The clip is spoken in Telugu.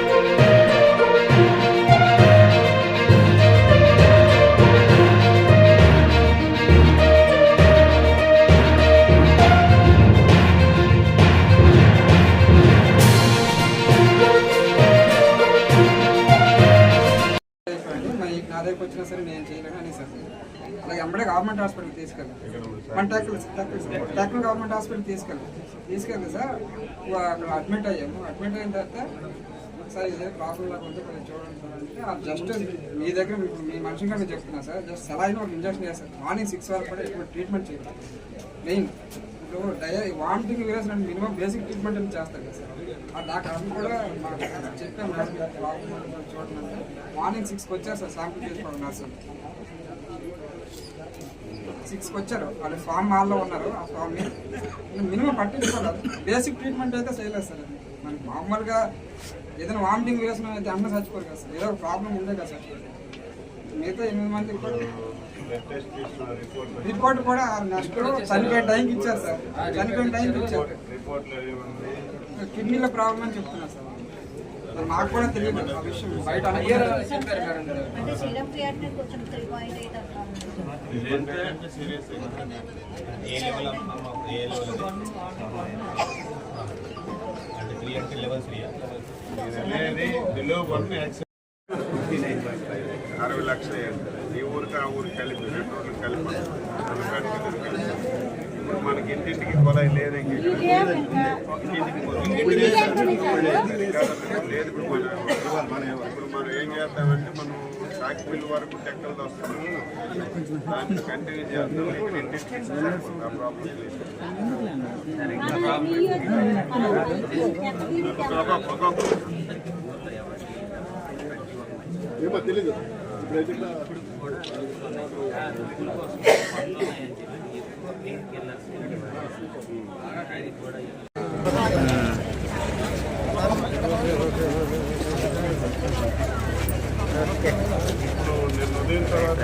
అయిపోయింది నా దగ్గరికి వచ్చినా సరే నేను చేయలేను అని సార్ అలాగే అమ్మడే గవర్నమెంట్ హాస్పిటల్ తీసుకెళ్ళి మన టెక్కల్ టెక్కల్ గవర్నమెంట్ హాస్పిటల్ తీసుకెళ్ళి తీసుకెళ్ళి సార్ అక్కడ అడ్మిట్ అయ్యాము. అడ్మిట్ అయిన తర్వాత సార్ ఇదే ప్రాబ్లం లాగా ఉంటే కొంచెం చూడండి సార్ అంటే జస్ట్ మీ దగ్గర ఇప్పుడు మీ మనిషిగా నేను చెప్తున్నా సార్ జస్ట్ సలాయిన్ ఒక ఇంజక్షన్ చేస్తారు మార్నింగ్ సిక్స్ వరకు కూడా ఇప్పుడు ట్రీట్మెంట్ చేయాలి మెయిన్ ఇప్పుడు డయ వామిటింగ్ వేసిన మినిమం బేసిక్ ట్రీట్మెంట్ అని చేస్తారు కదా సార్. ఆ డాక్టర్ అన్ని కూడా మాకు చెప్పాం ప్రాబ్లం చూడండి అంటే మార్నింగ్ సిక్స్కి వచ్చారు సార్ శాంపుల్ చేసుకోవడం సార్. సిక్స్కి వచ్చారు. వాళ్ళు ఫామ్ హాల్లో ఉన్నారు ఆ ఫామ్ని మినిమం పట్టించుకోలేదు. బేసిక్ ట్రీట్మెంట్ అయితే చేయలేదు సార్ అది. మనకి మామూలుగా ఏదైనా వామిటింగ్ వేసిన అయితే అన్న చచ్చిపోరు కదా సార్. ఏదో ఒక ప్రాబ్లం ఉందే కదా సార్. మిగతా ఎనిమిది కూడా రిపోర్ట్ కూడా నెక్స్ట్ చనిపోయే టైంకి ఇచ్చారు సార్. చనిపోయిన టైంకి ఇచ్చారు. కిడ్నీలో ప్రాబ్లం అని చెప్తున్నారు సార్. మాకు కూడా తెలియదు. ఆ విషయం. బయట అంటే త్రీ అంటే లెవెల్ త్రీ. అరవై లక్షలు ఈ ఊరికి ఆ ఊరికి కలిపి రెండు ఊరికి కలిపి. ఇప్పుడు మనకి ఇంటింటికి కొలాయి లేదు. ఇంటింటికి కొలాయి లేదు. ఇప్పుడు మన ఇప్పుడు మనం ఏం చేస్తామంటే మనం సాకి బిల్లు వరకు టెక్కలు వస్తున్నాం దాన్ని కంటిన్యూ చేస్తాం. ఇక్కడ ఇంటింటికి సరిపోతుంది. తెలీదు. ఇప్పుడైతే ఇట్లా ఇప్పుడు నేను ఉదయం తర్వాత